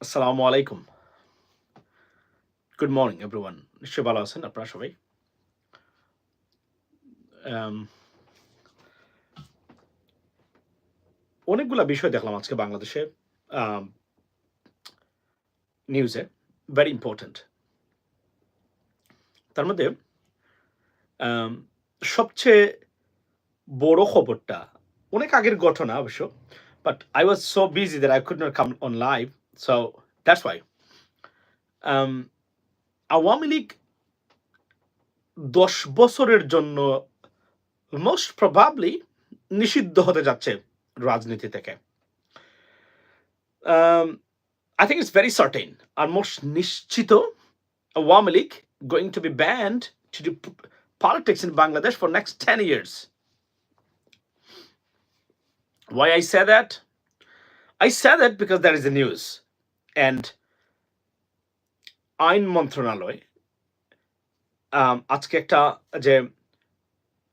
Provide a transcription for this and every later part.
আসসালামু আলাইকুম। Good morning everyone নিশ্চয়ই ভালো আছেন আপনারা সবাই? Um, অনেকগুলা বিষয় দেখলাম আজকে বাংলাদেশে নিউজে ভেরি ইম্পর্ট্যান্ট তার মধ্যে um, সবচেয়ে বড় খবরটা অনেক আগের ঘটনা অবশ্য but I was so busy that I could not come on live so that's why um, Awami League দশ বছরের জন্য মোস্ট প্রবাবলি নিষিদ্ধ হতে যাচ্ছে রাজনীতি থেকে I think it's very certain R most নিশ্চিত Awami League going to be banned to do politics in Bangladesh for next 10 years. Why I say that? I say that because there is a news. And আইন মন্ত্রণালয় আজকে একটা যে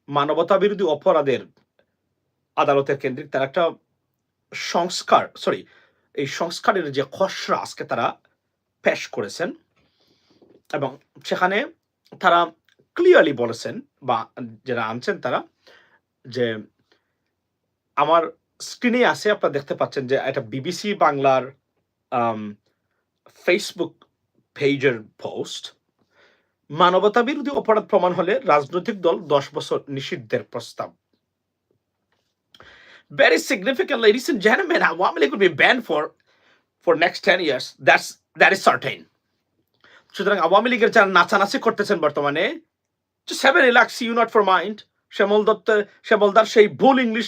মানবতা বিরোধী অপরাধের আদালতের কেন্দ্রিক তারা একটা সংস্কার সরি এই সংস্কারের যে খসড়া আজকে তারা পেশ করেছেন এবং সেখানে তারা ক্লিয়ারলি বলেছেন বা যারা আনছেন তারা যে আমার স্ক্রিনে আছে, আপনারা দেখতে পাচ্ছেন যে এটা বিবিসি বাংলার ফেসবুক পেজের পোস্ট মানবতা বিরোধী অপরাধ প্রমাণ হলে রাজনৈতিক দল দশ বছর নিষিদ্ধের প্রস্তাব very significant ladies and gentlemen Awami League will be banned for for next 10 years that's that is certain সুতরাং আওয়ামী লীগের যারা নাচানাচি করতেছেন বর্তমানে just have a relax you not for mind শ্যামল দত্ত শ্যামলদার সেই ভুল English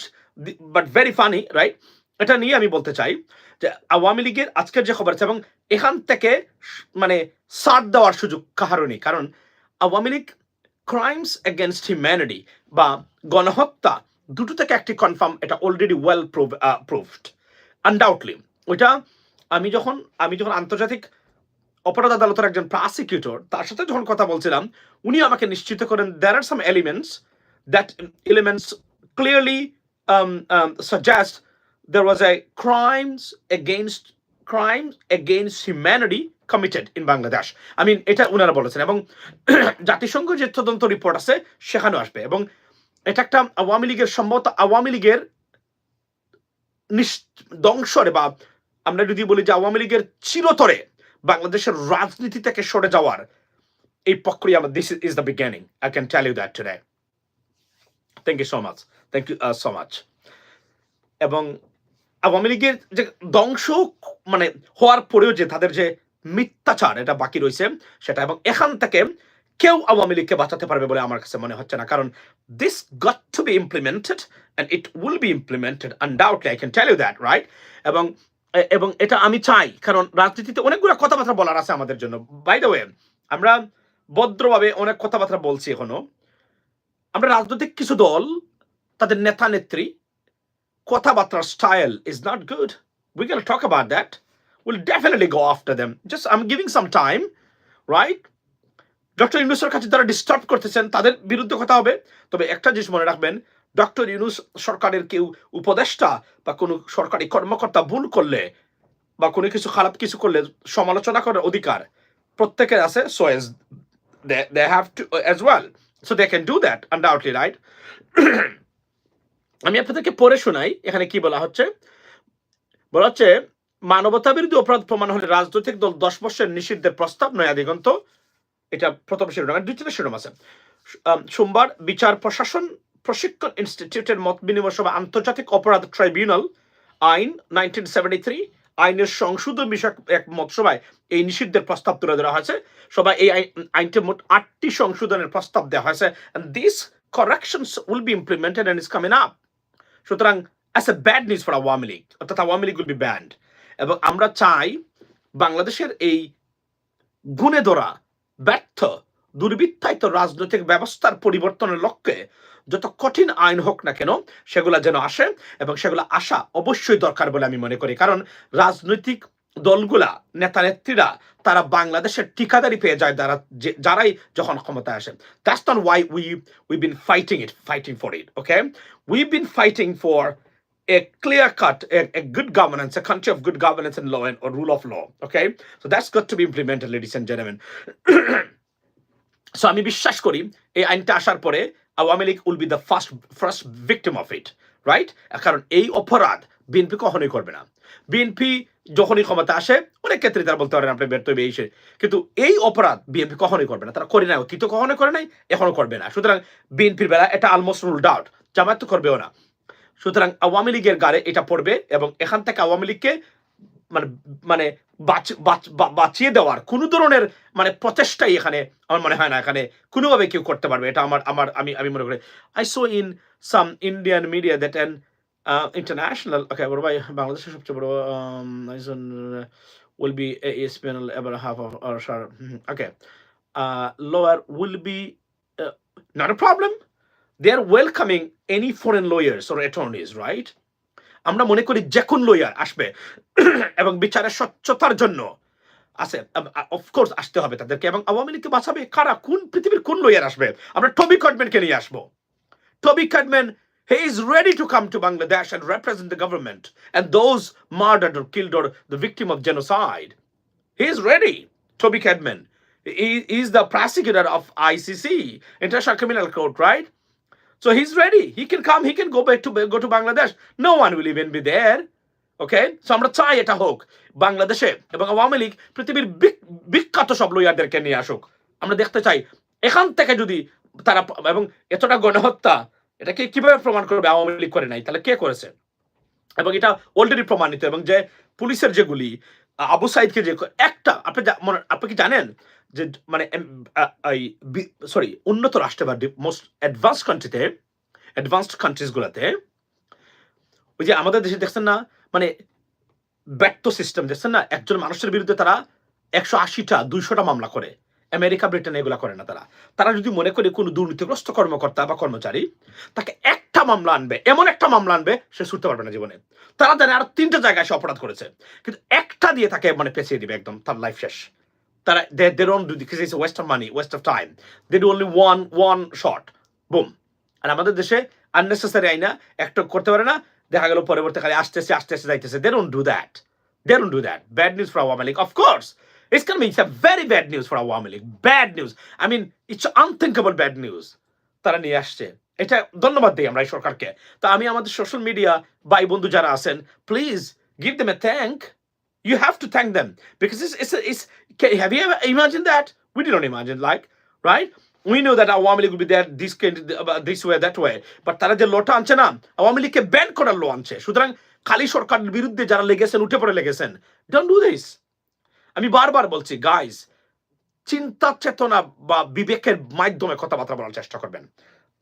but very funny right এটা নিয়ে আমি বলতে চাই যে আওয়ামী লীগের আজকের যে খবর আছে এবং এখান থেকে মানে সার দেওয়ার সুযোগ কাহারও নেই। কারণ Awami League crimes against humanity বা গণহত্যা দুটো থেকে একটি কনফার্ম এটা already well prove proved undoubtedly ওইটা আমি যখন আমি যখন আন্তর্জাতিক অপরাধ আদালতের একজন প্রসিকিউটর তার সাথে যখন কথা বলছিলাম, উনি আমাকে নিশ্চিত করেন there are some elements that elements clearly suggest there was a crimes against crimes against humanity committed in Bangladesh. I mean, এটা উনারা বলেছেন এবং জাতিসংঘ যে তদন্ত রিপোর্ট আছে, সেখানেও আসবে এবং এটা একটা আওয়ামী লীগের সম্ভবত আওয়ামী লীগের ধ্বংসরে বা আমরা যদি বলি যে আওয়ামী লীগের চিরতরে বাংলাদেশের রাজনীতি থেকে সরে যাওয়ার এই প্রক্রিয়া this is the beginning I can tell you that today thank you so much thank you so much এবং আওয়ামী লীগের যে ধ্বংস মানে হওয়ার পরেও যে তাদের যে মিথ্যাচার এটা বাকি রয়েছে সেটা এবং এখান থেকে কেউ আওয়ামী লীগকে বাঁচাতে পারবে বলে আমার কাছে মনে হচ্ছে না। কারণ this got to be implemented and it will be implemented undoubtedly I can tell you that right এবং এবং এটা আমি চাই, কারণ রাজনীতিতে অনেকগুলো কথাবার্তা বলার আছে আমাদের জন্য। বাই দ্য ওয়ে আমরা ভদ্রভাবে অনেক কথাবার্তা বলছি এখনও। আমরা রাজনৈতিক কিছু দল, তাদের নেতা নেত্রী কথাবার্তার style is not good. We're going to talk about that. We'll definitely go after them. Just I'm giving some time, right? Doctor ইউনুসের কাছে যারা ডিস্টার্ব করতেছেন তাদের বিরুদ্ধে কথা হবে তবে একটা জিনিস মনে রাখবেন ডক্টর ইউনুস সরকারের কেউ উপদেষ্টা বা কোনো সরকারি কর্মকর্তা ভুল করলে বা কোনো কিছু খারাপ কিছু করলে সমালোচনা করার অধিকার প্রত্যেকের আছে so as they have to as well so they can do that undoubtedly right আমি আপনাদেরকে পড়ে শোনাই, এখানে কি বলা হচ্ছে? বলা হচ্ছে, মানবতা বিরোধী অপরাধ প্রমাণ হলে রাজনৈতিক দল দশ বছরের নিষিদ্ধের প্রস্তাব, নয়া দিগন্ত। এটা প্রথম শিরোনাম। দুই শিরোনাম আছে। সোমবার বিচার প্রশাসন প্রশিক্ষণ ইনস্টিটিউটের মত বিনিময় সভা আন্তর্জাতিক অপরাধ ট্রাইব্যুনাল, আইন সেভেন্টি থ্রি আইনের সংশোধন বিষয়ক এক মত সভায় এই নিষিদ্ধের প্রস্তাব তুলে ধরা হয়েছে। সবাই এই আইন- আইনটির মোট আটটি সংশোধনের প্রস্তাব দেওয়া হয়েছে। This corrections will be implemented and is coming up সুতরাং as a bad news for Awami League অর্থাৎ Awami League will be banned এবং আমরা চাই বাংলাদেশের এই গুণে ধরা, ব্যর্থ, দুর্বৃত্তায়িত রাজনৈতিক ব্যবস্থার পরিবর্তনের লক্ষ্যে যত কঠিন আইন হোক না কেন, সেগুলা যেন আসে এবং সেগুলো আসা অবশ্যই দরকার বলে আমি মনে করি। কারণ রাজনৈতিক দলগুলা নেতা নেত্রীরা তারা বাংলাদেশের ঠিকাদারি পেয়ে যায় যারা যারাই যখন ক্ষমতায় আসে that's not why we we been fighting it fighting for it okay we've been fighting for a clear cut, a, a good governance, a country of good governance and law and or rule of law. Okay, so that's got to be implemented, ladies. So আমি বিশ্বাস করি এই আইনটা আসার পরে Awami League will be the first first victim of it right কারণ এই অপরাধ বিএনপি কখনোই করবে না বিএনপি যখনই ক্ষমতা আসে, অনেক ক্ষেত্রে তারা বলতে পারেন, আপনি ব্যর্থ এসে কিন্তু এই অপরাধ বিএনপি কখনোই করবে না। তারা করে নাই, অতীত কখনোই করে নাই, এখনও করবে না। সুতরাং বিএনপির বেলা এটা অলমোস্ট রুলড আউট জামায়াত তো করবেও না। সুতরাং আওয়ামী লীগের গাড়ে এটা পড়বে এবং এখান থেকে আওয়ামী লীগকে মানে মানে বাঁচিয়ে দেওয়ার কোনো ধরনের মানে প্রচেষ্টাই এখানে আমার মনে হয় না, এখানে কোনোভাবে কেউ করতে পারবে। এটা আমার আমার, আমি আমি মনে করি। I saw in some Indian media that an international okay বড় ভাই বাংলাদেশের সবচেয়ে বড় উইল বি এস প্যানেল এবার half of R okay lawyer will be not a problem they are welcoming any foreign lawyers or attorneys right আমরা মনে করি যে কোন লয়ার আসবে এবং বিচারের স্বচ্ছতার জন্য আছে অফকোর্স আসতে হবে তাদেরকে এবং আওয়ামী লীগকে বাঁচাবে কারা? কোন পৃথিবীর কোন লয়ার আসবে? আমরা টবি কাটম্যানকে নিয়ে আসব। Toby Cadman he is ready to come to Bangladesh and represent the government and those murdered or killed or the victim of genocide. He is ready, Toby Cadman. He he is the prosecutor of ICC, International Criminal Court, right? So he's ready. He can come. He can go back to go to Bangladesh. No one will even be there. Okay so আমরা চাই এটা হোক বাংলাদেশে এবং আওয়ামী লীগ পৃথিবীর বিক- বিখ্যাত সব লয়ারদেরকে নিয়ে আসুক আমরা দেখতে চাই এখান থেকে যদি তারা এবং এতটা গণহত্যা এটাকে কীভাবে প্রমাণ করবে আওয়ামী লীগ করে নাই? তাহলে কে করেছে? এবং এটা অলরেডি প্রমাণিত এবং যে পুলিশের যেগুলি, আবু সাইদকে যে একটা, আপনি মনে আপনি কি জানেন যে মানে সরি উন্নত রাষ্ট্রে বা মোস্ট অ্যাডভান্স কান্ট্রিতে অ্যাডভান্সড কান্ট্রিজগুলোতে ওই যে আমাদের দেশে দেখছেন না মানে ব্যক্ত সিস্টেম দেখছেন না? একজন মানুষের বিরুদ্ধে তারা একশো আশিটা, দুইশোটা মামলা করে। আমেরিকা, ব্রিটেন এগুলা করে না তারা। তারা যদি মনে করে কোনো দুর্নীতিগ্রস্ত কর্মকর্তা বা কর্মচারী তাকে একটা মামলা আনবে, এমন একটা মামলা আনবে, সে ছুটতে পারবে না জীবনে। তারা জানে আরও তিনটা জায়গায় সে অপরাধ করেছে। কিন্তু একটা দিয়ে তাকে মানে পেঁচিয়ে দিবে একদম, তার লাইফ শেষ। তারা they waste of money waste of time they do one one shot boom আর আমাদের দেশে আননেসেসারি আইনা, একটা করতে পারে না, দেখা গেল পরবর্তীকালে আসতেছে আসতেছে, যাইতেছে। They don't do that they don't do that bad news for Awami League of course It's going to be it's a very bad news for Awami League. Bad news. I mean, it's unthinkable bad news. তারা নিয়ে আসছে। এটা ধন্যবাদ দিই আমরা এই সরকারকে। তা আমি আমাদের সোশ্যাল মিডিয়া ভাই বন্ধু যারা আছেন please give them a thank you have to thank them because it's it's it's have you imagine that we didn't imagine like right we know that Awami League will be that this this way that way but তারা যে লটা আনছে না আওয়ামী লীগকে ban করার লো আনছে। সুতরাং খালি সরকারের বিরুদ্ধে যারা লেগেছেন উঠে পড়ে লেগেছেন ডোন্ট ডু দিস আমি বারবার বলছি গাইজ চিন্তা, চেতনা বা বিবেকের মাধ্যমে কথাবার্তা বলার চেষ্টা করবেন।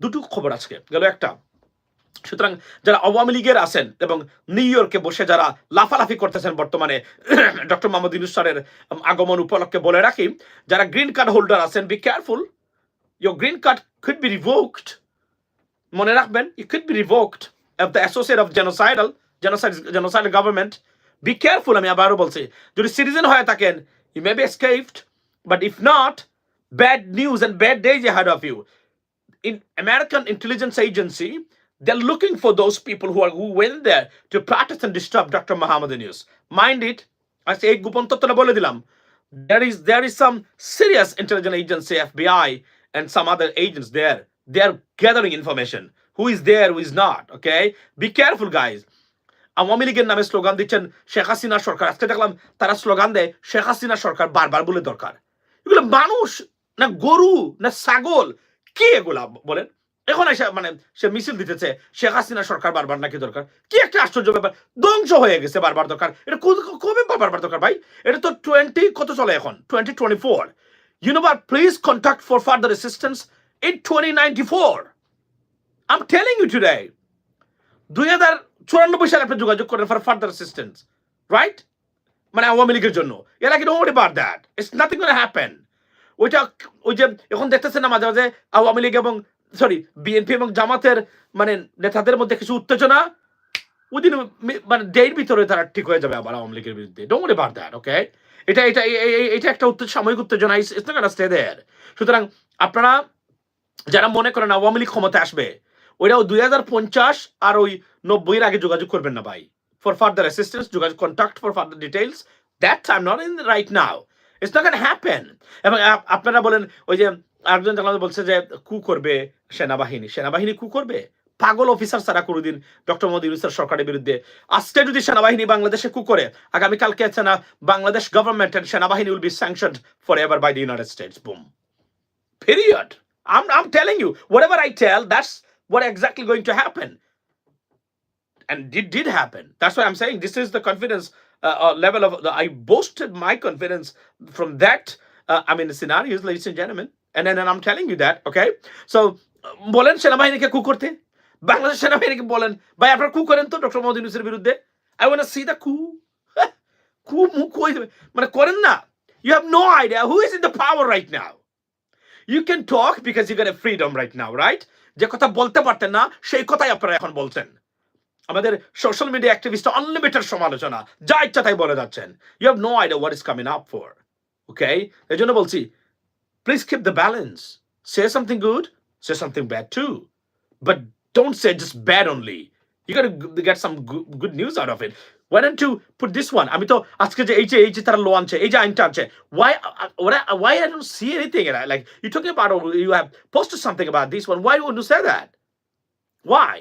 দুটো খবর আজকে, গেল একটা। সুতরাং যারা আওয়ামী লীগের আছেন এবং নিউ ইয়র্কে বসে যারা লাফালাফি করতেছেন বর্তমানে, ডক্টর মোহাম্মদ ইউনুস স্যারের আগমন উপলক্ষে বলে রাখি, যারা গ্রিন কার্ড হোল্ডার আছেন be careful your green card could be revoked মনে রাখবেন you could be revoked of the associate of genocidal genocide genocide government be careful আমি আবারও বলছি যদি সিটিজেন হয়ে থাকেন you may be escaped but if not bad news and bad days had of you in American intelligence agency, they're looking for those people who are who went there to protest and disturb Dr. Muhammad Yunus. Mind it, I say গোপন তথ্যটা বলে দিলাম there is there is some serious intelligence agency FBI and some other agents there they are gathering information who is there who is not okay be careful guys Awami লীগের নামে slogan দিচ্ছেন শেখ হাসিনা সরকার। আজকে দেখলাম তারা স্লোগান দেয়, শেখ হাসিনা সরকার বারবার বলে দরকার। এগুলো মানুষ না গরু না ছাগল? কি এগুলা বলেন? এখন এসে মানে সে মিছিল দিতেছে, শেখ হাসিনা সরকার বারবার নাকি দরকার। কি একটা আশ্চর্য ব্যাপার, ধ্বংস হয়ে গেছে বারবার দরকার। এটা কবে বারবার দরকার ভাই? এটা তো টোয়েন্টি কত চলে এখন? Twenty twenty four you know but please contact for further assistance in twenty ninety four I'm telling you today দুই হাজার চুরানব্বই সালে আপনি যোগাযোগ করেন ফর ফার্দার অ্যাসিস্ট্যান্স রাইট মানে আওয়ামী লীগের জন্য। এরা কি don't bar that it's nothing gonna happen ওইটা ওই যে এখন দেখতেছেন না মাঝে মাঝে আওয়ামী লীগ এবং সরি বিএনপি এবং জামাতের মানে নেতাদের মধ্যে কিছু উত্তেজনা। উদিন মানে ডের ভিতরে তারা ঠিক হয়ে যাবে আবার আওয়ামী লীগের বিরুদ্ধে। ডোন্ট বার দ্যাট ওকে এটা এটা এটা একটা উত্তেজ, সাময়িক উত্তেজনা। ইটস নট স্টে দেয়ার সুতরাং আপনারা যারা মনে করেন আওয়ামী লীগ ক্ষমতা আসবে ওইটাও দুই হাজার পঞ্চাশ আর ওই নব্বইয়ের আগে যোগাযোগ করবেন না ভাই। ফর ফার্দার অ্যাসিস্ট্যান্স যোগাযোগ contact for further details that I not in right now it's not can happen এবং আপনারা বলেন ওই যে একজন জানাতে বলছে যে কু করবে সেনাবাহিনী? সেনাবাহিনী কু করবে? পাগল অফিসার ছাড়া কোনোদিন ডক্টর মোদী ইউনুসের সরকারের বিরুদ্ধে। আজকে যদি সেনাবাহিনী বাংলাদেশে কু করে আগামীকালকে আছে না বাংলাদেশ গভর্নমেন্ট এন্ড সেনাবাহিনী will be sanctioned for ever by the United States boom Period. I'm, I'm telling you, whatever I tell, that's what exactly going to happen. And it did happen. That's why I'm saying this is the confidence uh, uh, level of the, I boasted my confidence from that. Uh, I mean, the scenarios, ladies and gentlemen. And then and I'm telling you that, okay? So, বলেন সেনাবাহিনীকে কু করতে বাংলাদেশ সেনাবাহিনীকে বলেন ভাই আপনারা কু করেন তো ডক্টর মোহাম্মদ ইউনুসের বিরুদ্ধে আই ওয়ান্ট সি দ্য কু কু মু কই মানে করেন না you have no idea who is in the power right now you can talk because you can freedom right now right যে কথা বলতে পারতেন না, সেই কথাই আপনারা এখন বলছেন আমাদের সোশ্যাল মিডিয়া অ্যাক্টিভিস্ট আনলিমিটেড সমালোচনা, যা ইচ্ছা তাই বলে যাচ্ছেন। You have no idea what is coming up for okay এই জন্য বলছি please keep the balance say something good say something bad too but don't say just bad only you can get some good news out of it Why don't to put this one আমি তো আজকে যে এই যে এই যে তারা লো আনছে এই যে আইনটা আনছে why uh, what I, why I don't see anything in it. Like you're talking about oh, you have posted something about this one. Why wouldn't you say that? Why?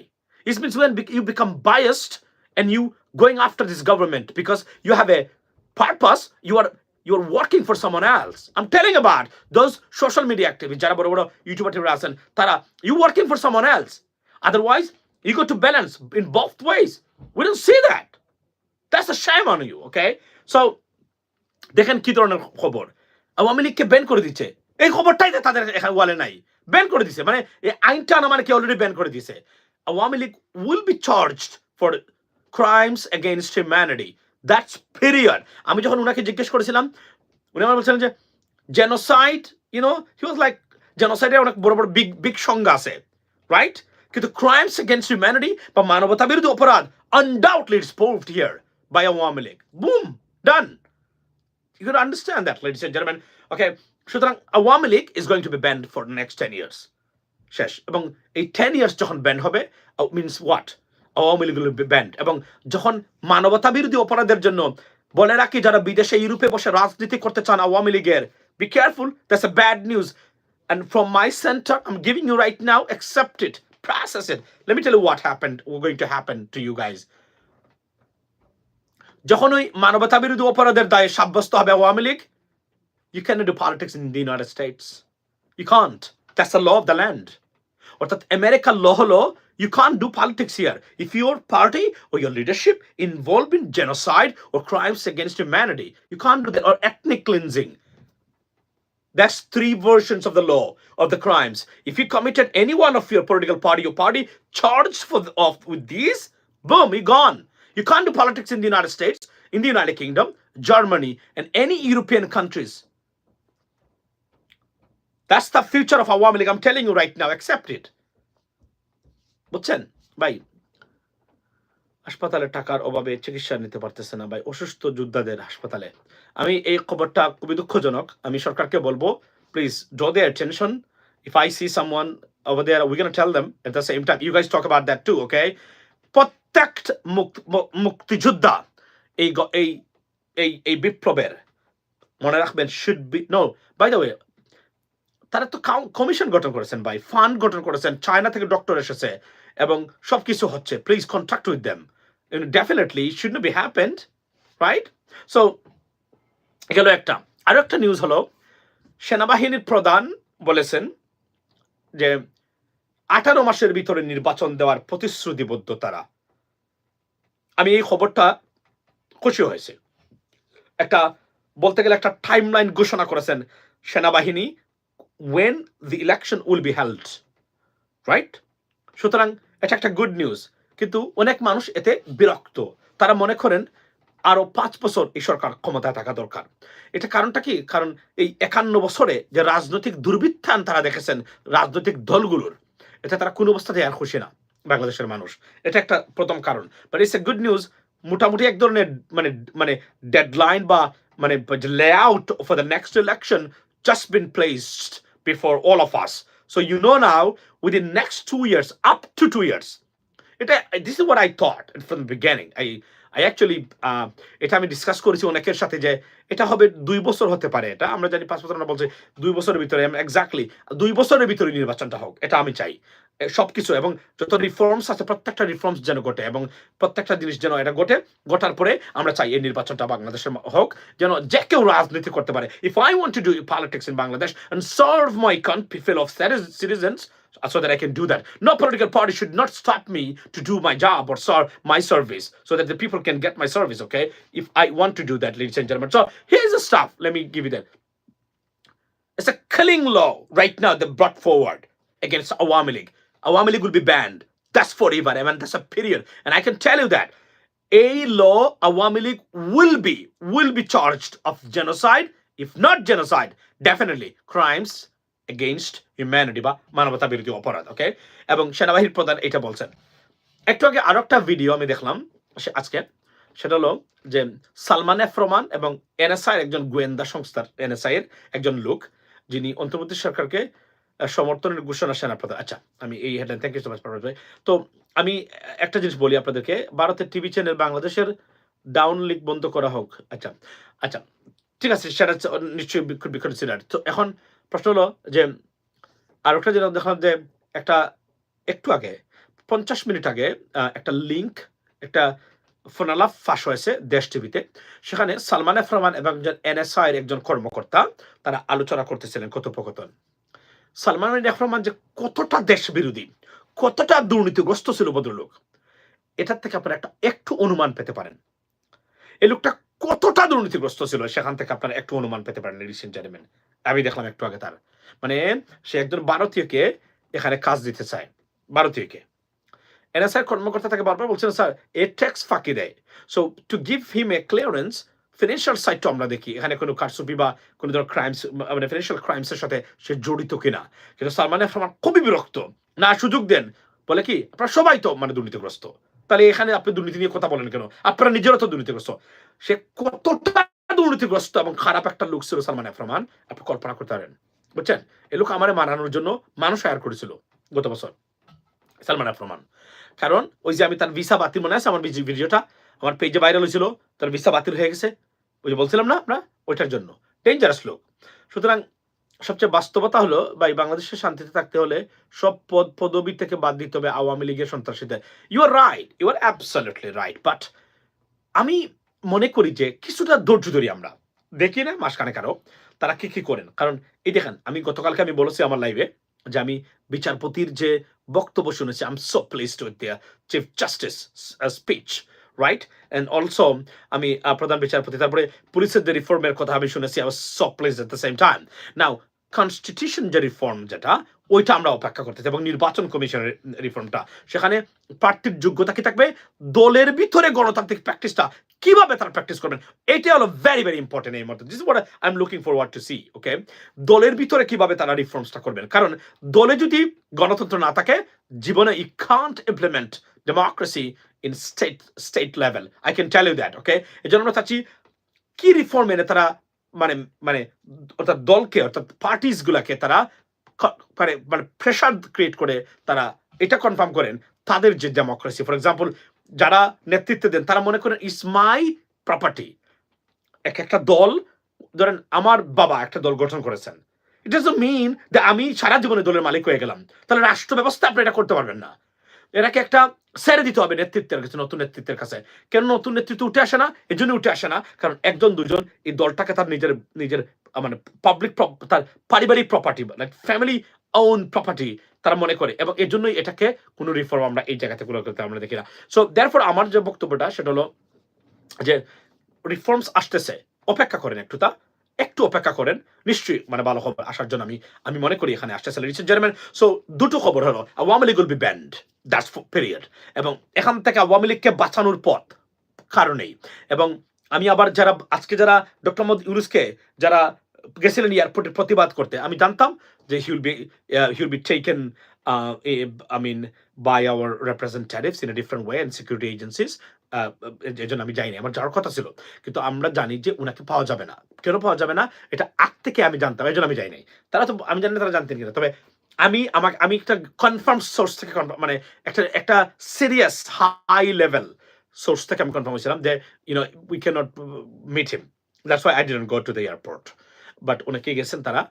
It means when bec- you become biased and you going after this government because you have a purpose. You are you're working for someone else. I'm telling about those social media activists. যারা বড় বড় YouTuber tuber আছেন, তারা you working for someone else. Otherwise, you got to balance in both ways. We don't see that. That's a shame on you. Okay, so দেখেন কি ধরনের খবর। আওয়ামী লীগকে ব্যান করে দিচ্ছে। এই খবরটাই তাদের ওয়ালে নাই। ব্যান করে দিছে। মানে এই আইনটা আনা মানে কি অলরেডি ব্যান করে দিছে। Awami League will be charged for crimes against humanity that's period আমি যখন উনাকে জিজ্ঞেস করেছিলাম উনি আমার বলছিলেন যে genocide you know he was like জেনোসাইডের অনেক বড় বড় বিগ বিগ সংজ্ঞা আছে। রাইট কিন্তু ক্রাইমস এগেনস্ট হিউম্যানিটি বা মানবতা বিরোধী অপরাধ undoubtedly it's proved here by Awami League boom done You got to understand that, ladies and gentlemen. Okay, সুতরাং Awami League is going to be banned for next ten years শেষ এবং এই ten years যখন banned হবে means what Awami League will be banned এবং যখন মানবতা বিরোধী অপরাধের জন্য বলে রাখি যারা বিদেশে ইউরোপে বসে রাজনীতি করতে চান আওয়ামী লীগের be careful that's a bad news and from my center i'm giving you right now accept it. Process it. Let me tell you what happened we're going to happen to you guys. যখন ওই মানবতা বিরোধী অপরাধের দায়ে সাব্যস্ত হবে Awami League you can do politics in the United States you can't that's the law of the land অর্থাৎ আমেরিকার ল হলো you can do politics here if your party O your leadership involve in genocide O crimes against humanity you can do that or ethnic cleansing That's three versions of the law of the crimes. If you committed any one of your political party, your party charged for the, of with these, boom, you're gone. You can't do politics in the United States, in the United Kingdom, Germany, and any European countries. That's the future of Awami League. I'm telling you right now. Accept it. বুঝছেন ভাই হাসপাতালে টাকার অভাবে চিকিৎসা নিতে পারতেছে না ভাই অসুস্থ যোদ্ধাদের হাসপাতালে আমি এই খবরটা খুবই দুঃখজনক আমি সরকারকে বলব please draw their attention if I see someone over there we can tell them at the same time you guys talk about that too okay প্রত্যেকটা মুক- মুক্তিযোদ্ধা। এই এই এই এই বিপ্লবের, মনে রাখবেন should be no by the way তারা তো কমিশন গঠন করেছেন ভাই ফান্ড গঠন করেছেন চায়না থেকে ডক্টর এসেছে, এবং সবকিছু হচ্ছে please contact with them definitely should be happened right so গেল একটা, আরও একটা নিউজ হলো, সেনাবাহিনীর প্রধান বলেছেন যে, আঠারো মাসের ভিতরে নির্বাচন দেওয়ার প্রতিশ্রুতিবদ্ধ তারা। আমি এই খবরটা খুশি হয়েছে। একটা বলতে গেলে একটা টাইম লাইন ঘোষণা করেছেন সেনাবাহিনী when the election will be held right সুতরাং এটা একটা গুড নিউজ কিন্তু অনেক মানুষ এতে বিরক্ত। তারা মনে করেন আরও পাঁচ বছর এই সরকার ক্ষমতায় থাকা দরকার। এটা কারণটা কি? কারণ এই একান্ন বছরে যে রাজনৈতিক দুর্বৃত্তান তারা দেখেছেন, রাজনৈতিক দলগুলোর এটা তারা কোনো অবস্থাতে আর খুশি না। বাংলাদেশের মানুষ। এটা একটা প্রথম কারণ। But it's a good news মোটামুটি এক ধরনের মানে মানে ডেডলাইন বা মানে lay out for the next election just been placed before all of us So you know now, within next two years, up to two years, এটা this is what I thought from the beginning. I I actually uh, এটা আমি discuss করেছি অনেকের সাথে যে এটা হবে দুই বছর হতে পারে এটা। আমরা জানি পাঁচ বছর আমরা বলছি দুই বছরের ভিতরে এক্স্যাক্টলি দুই বছরের ভিতরে নির্বাচনটা হোক এটা আমি চাই। সবকিছু এবং যত রিফর্মস আছে প্রত্যেকটা রিফর্মস যেন ঘটে এবং প্রত্যেকটা জিনিস যেন এটা ঘটে ঘটার পরে আমরা চাই এই নির্বাচনটা বাংলাদেশের হোক যেন যে কেউ রাজনীতি করতে পারে if I want to do politics in Bangladesh serve my country full of citizens so that I can do that. No political party should not stop me to do my job or serve my service so that the people can get my service, okay? If I want to do that, ladies and gentlemen. So here's the stuff. Let me give you that. It's a killing law right now they brought forward against Awami League. Awami League will be banned. That's forever. I mean, that's a period. And I can tell you that a law Awami League will be will be charged of genocide. If not genocide, definitely crimes against humanity বা মানবতা বিরোধী অপরাধ ওকে এবং সেনাবাহিনীর প্রধান এটা বলছেন একটু আগে আরও একটা ভিডিও আমি দেখলাম আজকে সেটা হলো যে সালমান এফ রহমান এবং এনএসআই একজন গোয়েন্দা সংস্থার এনএসআই এর একজন লোক যিনি অন্তর্বর্তী সরকারকে সমর্থনের ঘোষণা সেনাপ্রধান। আচ্ছা আমি এই headline thank you so much তো আমি একটা জিনিস বলি আপনাদেরকে, ভারতের টিভি চ্যানেল বাংলাদেশের ডাউন লিক বন্ধ করা হোক। আচ্ছা আচ্ছা ঠিক আছে, সেটা নিশ্চয়ই বি কনসিডার তো এখন প্রশ্ন হলো যে, আর একটা যেটা দেখলাম যে, একটা একটু আগে, পঞ্চাশ মিনিট আগে একটা লিঙ্ক একটা ফোনালাপ ফাঁস হয়েছে দেশ টিভিতে। সেখানে সালমান এফ রহমান এবং একজন এর একজন কর্মকর্তা, তারা আলোচনা করতেছিলেন কথোপকথন। সালমান রহমান যে কতটা দেশ বিরোধী কতটা দুর্নীতিগ্রস্ত ছিল ভদ্রলোক, এটার থেকে আপনারা একটা একটু অনুমান পেতে পারেন। এই লোকটা কতটা দুর্নীতিগ্রস্ত ছিল, সেখান থেকে আপনারা একটু অনুমান পেতে পারেন রিসেন্ট জেন্টলম্যান আমি দেখলাম একটু আগে তার। মানে সে একজন ভারতীয়কে এখানে কাজ দিতে চায়, ভারতীয়কে। এনএসআই কর্মকর্তা তাকে বারবার বলছেন, স্যার, এ ট্যাক্স ফাঁকি দেয়। So to give him a clearance financial সাইডটা আমরা দেখি। এখানে কোনো কারসুপি বা কোনো ধরনের ক্রাইমস মানে ফিনান্সিয়াল ক্রাইমসের সাথে সে জড়িত কিনা। কিন্তু সালমান রহমান খুবই বিরক্ত। না, সুযোগ দেন। বলে কি, আপনারা সবাই তো মানে দুর্নীতিগ্রস্ত। তাহলে এখানে আপনি দুর্নীতি নিয়ে কথা বলেন কেন? আপনারা নিজেরও তো দুর্নীতিগ্রস্ত। সে কতটা দুর্নীতিগ্রস্ত এবং খারাপ একটা লোক ছিল সালমান রহমান আপনি কল্পনা করতে পারেন। বুঝছেন? এ লোক আমারে মানানোর জন্য মানুষ হায়ার করেছিল গত বছর, সালমান রহমান কারণ ওই যে আমি তার ভিসা বাতিল মনে আছে, আমার ভিডিওটা আমার পেজে ভাইরাল হয়েছিল, তার ভিসা বাতিল হয়ে গেছে। ওই যে বলছিলাম না আমরা? ওইটার জন্য। ডেঞ্জারাস লোক। সুতরাং সবচেয়ে বাস্তবতা হলো, ভাই বাংলাদেশে শান্তিতে থাকতে হলে সব পদ, পদবি থেকে বাদ দিতে হবে আওয়ামী লীগের সন্ত্রাসীদের। You are right you are absolutely right but আমি মনে করি যে কিছুটা ধৈর্য ধরি আমরা। দেখি না মাসখানেক আরও তারা কি কি করেন। কারণ এই দেখেন, আমি গতকালকে আমি বলেছি আমার লাইভে যে আমি বিচারপতির যে বক্তব্য শুনেছি I am so pleased with their chief justice speech right and also আমি প্রধান বিচারপতি, তারপরে পুলিশের যে রিফর্মের কথা আমি শুনেছি I was so pleased at the same time now constitution যে রিফর্ম যেটা, ওইটা আমরা অপেক্ষা করতেছি এবং নির্বাচন কমিশনের রিফর্মটা সেখানে প্রার্থীর যোগ্যতা কি থাকবে? দলের ভিতরে গণতান্ত্রিক প্র্যাকটিসটা কীভাবে তারা প্র্যাকটিস করবেন? এটা হলো ভেরি ভেরি ইম্পর্টেন্ট এই মুহূর্তে। This what I am looking forward to see okay দলের ভিতরে কীভাবে তারা রিফর্মসটা করবেন? কারণ দলে যদি গণতন্ত্র না থাকে, জীবনে we can't implement democracy in state state level I can tell you that okay এই জন্য আমরা চাচ্ছি কি রিফর্ম এনে তারা মানে মানে অর্থাৎ দলকে, অর্থাৎ পার্টিস গুলাকে তারা মানে মানে প্রেশার ক্রিয়েট করে তারা এটা কনফার্ম করেন তাদের যে ডেমোক্রেসি ফর এক্সাম্পল যারা নেতৃত্ব দেন, তারা মনে করেন ইস মাই প্রপার্টি এক, একটা দল, ধরেন আমার বাবা একটা দল গঠন করেছেন। ইট ডাজ মিন যে আমি সারা জীবনে দলের মালিক হয়ে গেলাম। তাহলে রাষ্ট্র ব্যবস্থা আপনি এটা করতে পারবেন না। এটাকে একটা ছেড়ে দিতে হবে নেতৃত্বের কাছে, নতুন নেতৃত্বের কাছে। কেন নতুন নেতৃত্ব উঠে আসে না? এই জন্য উঠে আসে না। কারণ একজন, দুজন এই দলটাকে তার নিজের নিজের মানে পাবলিক তার পারিবারিক property like family own property তারা মনে করে। এবং এর জন্যই এটাকে কোনো রিফর্ম আমরা এই জায়গাতে কোনো করতে আমরা দেখি না। সো দেয়ারফর আমার যে বক্তব্যটা, সেটা হলো যে রিফর্মস আসতেছে। অপেক্ষা করেন একটু তা। একটু অপেক্ষা করেন, নিশ্চয়ই মানে ভালো খবর আসার জন্য আমি আমি মনে করি এখানে আসতেছে রিসেন্ট জেনারেল সো দুটো খবর হলো, Awami League will be banned that's period এবং এখান থেকে আওয়ামী লীগকে বাঁচানোর পথ কারণেই। এবং আমি আবার যারা, আজকে যারা ডক্টর মোহাম্মদ ইউরুসকে যারা গেছিলেন এয়ারপোর্টে প্রতিবাদ করতে, আমি জানতাম যে he'll be he will be taken I mean by our representatives in a different way and security agencies এই জন্য আমি যাইনি আমার যাওয়ার কথা ছিল। কিন্তু আমরা জানি যে ওনাকে পাওয়া যাবে না। কেন পাওয়া যাবে না? এটা আগ থেকে আমি জানতাম, এই জন্য আমি যাই নাই তারা তো, আমি জানি না তারা জানতেন কিনা, তবে আমি আমাকে, আমি একটা কনফার্ম সোর্স থেকে মানে একটা একটা সিরিয়াস হাই লেভেল সোর্স থেকে আমি কনফার্ম হয়েছিলাম যে you know we can not meet him that's why I didn't go to the airport but অনেকে গেছেন তারা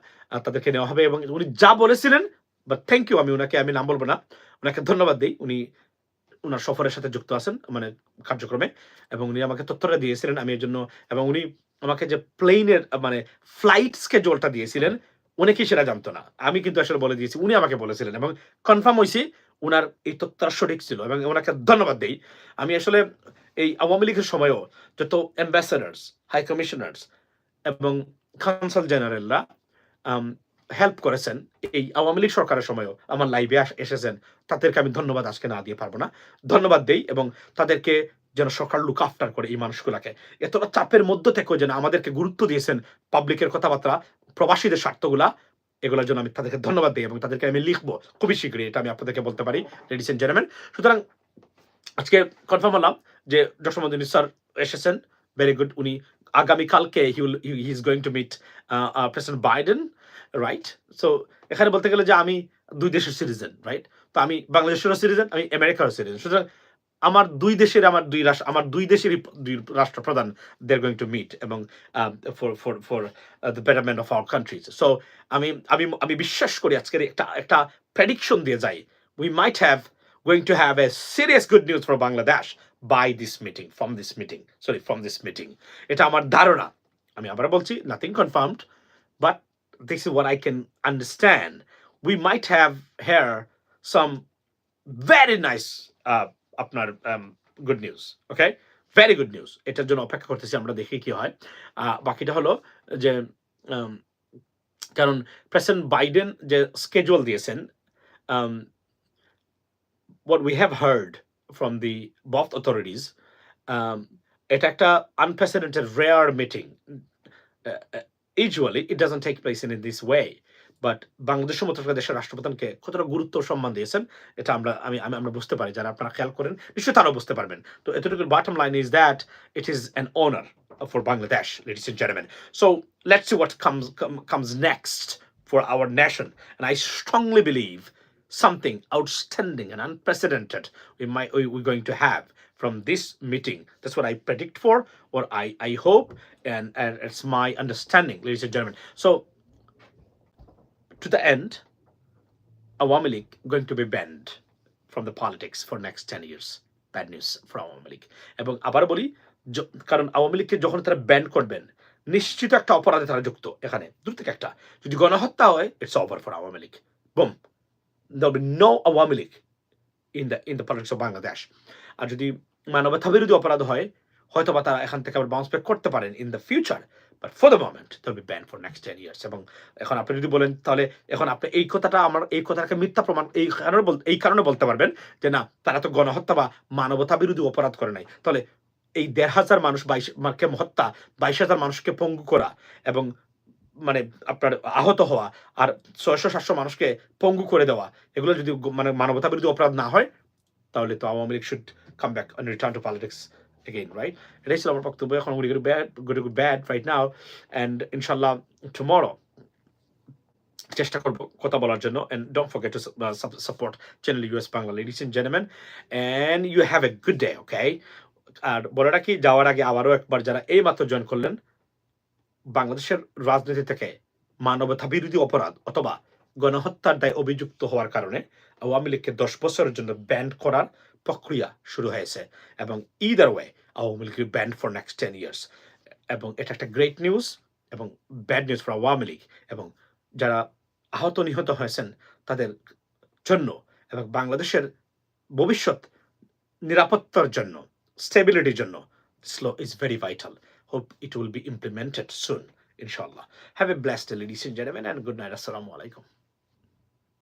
তাদেরকে নেওয়া হবে এবং উনি যা বলেছিলেন বাট থ্যাংক ইউ আমি ওনাকে, আমি নাম বলব না। ওনাকে ধন্যবাদ দিই। উনি ওনার সফরের সাথে যুক্ত আছেন মানে কার্যক্রমে, এবং উনি আমাকে তথ্যটা দিয়েছিলেন আমি এর জন্য এবং উনি আমাকে যে প্লেনের মানে ফ্লাইট স্কেজুলটা দিয়েছিলেন, অনেকেই সেটা জানতো না। আমি কিন্তু আসলে বলে দিয়েছি, উনি আমাকে বলেছিলেন, এবং কনফার্ম হয়েছি উনার এই তথ্যটা সঠিক ছিল, এবং ওনাকে ধন্যবাদ দিই। আমি আসলে এই আওয়ামী লীগের সময়ও যত অ্যাম্বাসেডার্স হাই কমিশনার্স এবং কনসাল জেনারেলরা হেল্প করেছেন এই আওয়ামী লীগ সরকারের সময়ও আমার লাইভে এসেছেন। তাদেরকে আমি ধন্যবাদ আজকে না দিয়ে পারব না। ধন্যবাদ দেই এবং তাদেরকে যেন সরকার লুক আফটার করে এই মানুষগুলাকে। এতটা চাপের মধ্য থেকেও যেন আমাদেরকে গুরুত্ব দিয়েছেন পাবলিকের কথাবার্তা, প্রবাসীদের স্বার্থগুলা, এগুলোর জন্য আমি তাদেরকে ধন্যবাদ দিই এবং তাদেরকে আমি লিখব খুবই শীঘ্রই, এটা আমি আপনাদেরকে বলতে পারি লেডিস এন্ড জেন্টলম্যান সুতরাং আজকে কনফার্ম হলাম যে যশোমন্দিনী স্যার এসেছেন। ভেরি গুড উনি আগামীকালকে he will he is going to meet president Biden right so এখানে বলতে গেলে যে আমি দুই দেশের সিটিজেন রাইট তো আমি বাংলাদেশেরও সিটিজেন আমি আমেরিকারও সিটিজেন সুতরাং আমার দুই দেশের আমার দুই রাষ্ট্র, আমার দুই দেশেরই দুই রাষ্ট্রপ্রধান দে গোয়িং টু মিট এবং for for for the betterment of our countries so আমি আমি আমি বিশ্বাস করি আজকের একটা একটা প্রেডিকশন দিয়ে যাই। We might have going to have a serious good news for Bangladesh by this meeting from this meeting sorry from this meeting এটা আমার ধারণা। আমি আবার বলছি nothing confirmed but this is what I can understand. We might have here some very nice uh, আপনার um, good news. Okay? Very good news. এটার জন্য অপেক্ষা করতেছি আমরা দেখি কি হয় বাকিটা হলো যে um, কারণ প্রেসিডেন্ট বাইডেন যে স্কেজুয়াল দিয়েছেন um, what we have heard from the both authorities um, এটা একটা unprecedented rare meeting uh, uh, usually it doesn't take place in, in this way. But বাংলাদেশের মতো একটা দেশের রাষ্ট্রপ্রধানকে কতটা গুরুত্ব ও সম্মান দিয়েছেন এটা আমরা আমি আমি আমরা বুঝতে পারি। যারা আপনারা খেয়াল করেন নিশ্চয়ই তারাও বুঝতে পারবেন। তো এতটুকু bottom line is that it is an honour for Bangladesh ladies and gentleman so let's see what comes comes next for our nation and I strongly believe something outstanding and unprecedented we might we, we're going to have from this meeting that's what i predict for or i i hope and and it's my understanding ladies and gentlemen so to the end Awami League going to be banned from the politics for next 10 years bad news for Awami League এবং আবার বলি য- কারণ আওয়ামী লীগকে যখন তারা ban করবেন নিশ্চিত একটা অপরাধে তারা যুক্ত এখানে দূর থেকে একটা যদি গণহত্যা হয় it's over for Awami League boom there'll be no Awami League in the in the politics of Bangladesh আর যদি মানবতা অপরাধ হয় হয়তো বা তারা এখান থেকে আবার বাউন্স ব্যাক করতে পারেন in the future but for the moment দল be ban for next ten years এবং এখন আপনি যদি বলেন, তাহলে এখন আপনি এই কথাটা আমার, এই কথাটাকে মিথ্যা প্রমাণ, এই কারণে এই কারণে বলতে পারবেন যে না, তারা তো গণহত্যা বা মানবতা অপরাধ করে নাই। তাহলে এই দেড় হাজার মানুষ বাইশ হত্যা, বাইশ হাজার মানুষকে পঙ্গু করা এবং মানে আপনার আহত হওয়া আর ছয়শো সাতশো মানুষকে পঙ্গু করে দেওয়া এগুলো যদি মানে মানবতা বিরোধী অপরাধ না হয় তাহলে তো Awami League should come back return to politics again right? এটাই ছিল আমার বক্তব্য। এখন will bad good good bad right now and ইনশাল্লাহ টুমরো চেষ্টা করব কথা বলার জন্য। Don't forget to su- uh, sub- support channel US Bangla ladies and gentlemen and you have a good আর বলে রাখি যাওয়ার আগে আবারও একবার যারা এই মাত্র জয়েন করলেন বাংলাদেশের রাজনীতি থেকে মানবতা বিরোধী অপরাধ অথবা গণহত্যার দায় অভিযুক্ত হওয়ার কারণে আওয়ামী লীগকে দশ বছরের জন্য ব্যান্ড করার প্রক্রিয়া শুরু হয়েছে এবং either way Awami League banned for next ten years এবং এটা একটা গ্রেট নিউজ এবং bad news for Awami League এবং যারা আহত নিহত হয়েছেন তাদের জন্য এবং বাংলাদেশের ভবিষ্যৎ নিরাপত্তার জন্য স্টেবিলিটির জন্য slow is very vital. Hope it will be implemented soon inshallah. Have a blessed day ladies and gentlemen and good night. Assalamu alaikum